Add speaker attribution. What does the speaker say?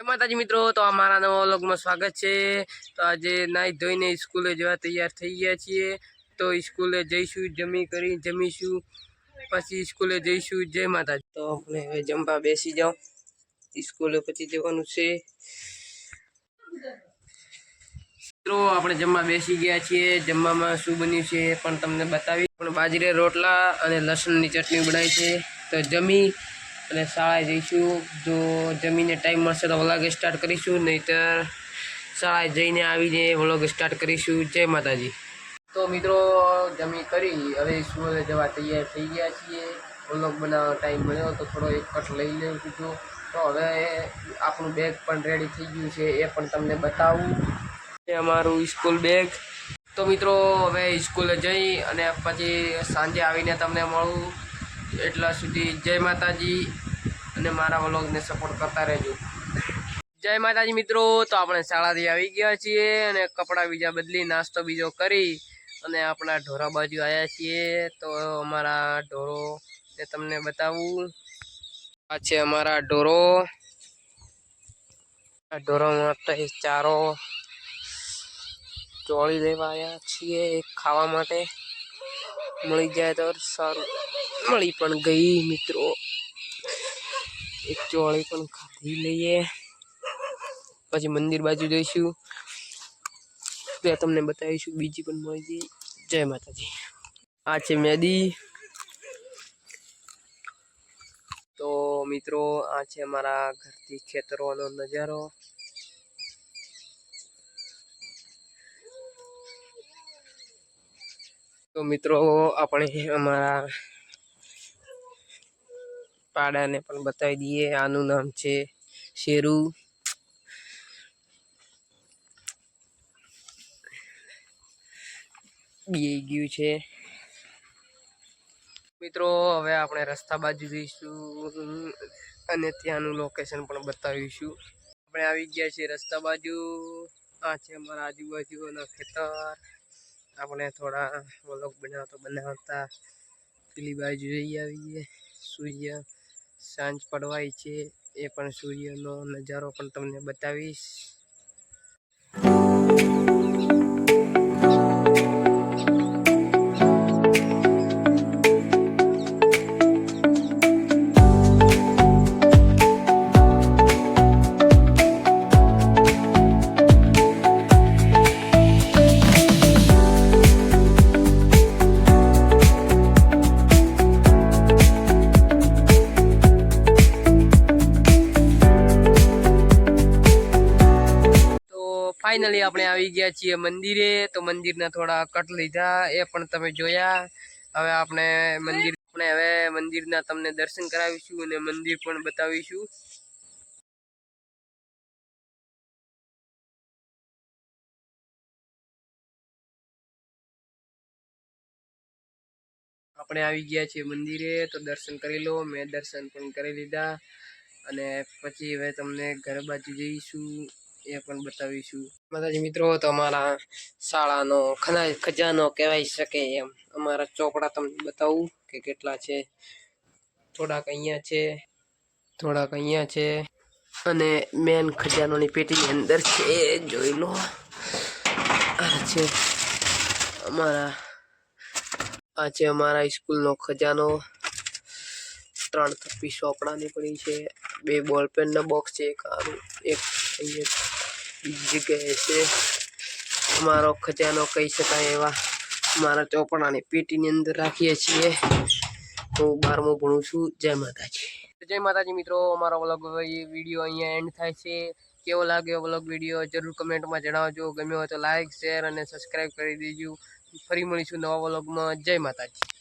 Speaker 1: માતાજી મિત્રો, તો અમારા નવા વ્લોગમાં સ્વાગત છે. તો આજે નાહી ધોઈને સ્કૂલે જવા તૈયાર થઈ ગયા છીએ. તો સ્કૂલે જઈશું, જમી કરી જમીશું. પછી સ્કૂલે જઈશું. જય માતાજી. તો આપણે હવે જમવા બેસી જાઓ. સ્કૂલે પછી જવાનું છે. મિત્રો, આપણે જમવા બેસી ગયા છીએ. જમવામાં શું બન્યું છે પણ તમને બતાવી પણ બાજરી રોટલા અને લસણની ચટણી બનાવી છે. તો જમી અને શાળાએ જઈશું. જો જમીને ટાઈમ મળશે તો વ્લોગ સ્ટાર્ટ કરીશું નહીતર શાળાએ જઈને આવીને વ્લોગ સ્ટાર્ટ કરીશું. જય માતાજી. તો મિત્રો જમી કરી. હવે સ્કૂલે જવા તૈયાર થઈ ગયા છીએ. વ્લોગ બનાવવાનો ટાઈમ મળ્યો તો થોડો એક કટ લઈ લઉં છું તો હવે આપણું બેગ પણ રેડી થઈ ગયું છે એ પણ તમને બતાવું. એ અમારું સ્કૂલ બેગ તો મિત્રો હવે સ્કૂલે જઈ અને પછી સાંજે આવીને તમને મળું. એટલા સુધી જય માતાજી અને મારા વ્લોગને સપોર્ટ કરતા રહેજો. જય માતાજી મિત્રો, તો આપણે શાળાથી આવી ગયા છીએ અને કપડાં બીજા બદલી નાસ્તો બીજો કરી અને આપણા ઢોરા બાજુ આવ્યા છીએ. તો અમારા ઢોરો ને તમને બતાવું. આ છે અમારા ઢોરો. આ ઢોરોમાં તો એ ચારો ચોળી લેવા આવ્યા છીએ. ખાવા માટે મળી જાય તો સારું. મળી પણ ગઈ મિત્રો. એક ચોળી પણ ખાધી લઈએ. પછી મંદિર બાજુ જઈશું. ત્યાં તમને બતાવીશું, બીજી પણ મળી જય માતાજી. આ છે મેદી તો મિત્રો, આ છે અમારા ઘરથી ખેતરોનો નજારો. તો મિત્રો, આપણે અમારા પાડાને પણ બતાવી દઈએ. આનું નામ છે શેરુ. બી ગયું છે. મિત્રો, હવે આપણે રસ્તા બાજુ જઈશું અને ત્યાંનું લોકેશન પણ બતાવીશું. આપણે આવી ગયા છીએ રસ્તા બાજુ. આ છે અમારા આજુબાજુના ખેતર. આપણે થોડા વ્લોગ બનાવતા બનાવતા પેલી બાજુ જઈ આવીએ સૂર્ય સાંજ પડવાય છે એ પણ સૂર્યનો નજારો પણ તમને બતાવીશ. ફાઇનલી આપણે આવી ગયા છીએ મંદિરે, તો મંદિરના થોડા કટ લીધા, એ પણ તમે જોયા. હવે આપણે મંદિર આપણે હવે મંદિરના તમને દર્શન કરાવીશું અને મંદિર પણ બતાવીશું. આપણે આવી ગયા છીએ મંદિરે, તો દર્શન કરી લો. મેં દર્શન પણ કરી લીધા. અને પછી હવે તમને ઘર બાજુ જઈશું. એ પણ બતાવીશું. માતાજી મિત્રો, તો અમારા શાળાનો ખના, ખજાનો કહેવાય શકે એમ. અમારા ચોપડા તમને બતાવું કે કેટલા છે. થોડાક અહીંયા છે, થોડાક અહીંયા છે. અને મેન ખજાનોની પેટીની અંદર છે, જોઈ લો. આ છે અમારા, આ છે અમારા સ્કૂલનો ખજાનો. ત્રણ થપ્પી ચોપડાની પડી છે. બે બોલ પેનના બોક્સ છે, એક એક બીજી જગ્યાએ છે. અમારો ખજાનો કહી શકાય એવા. મારા ચોપડાની પેટીની અંદર રાખીએ છીએ. હું બારમું ભણું છું. જય માતાજી. જય માતાજી મિત્રો, અમારો વ્લોગ વીડિયો અહીંયા એન્ડ થાય છે. કેવો લાગ્યો વ્લોગ વીડિયો જરૂર કમેન્ટમાં જણાવજો. ગમ્યો હોય તો લાઇક શેર અને સબસ્ક્રાઈબ કરી દેજો. ફરી મળીશું નવા વ્લોગમાં જય માતાજી.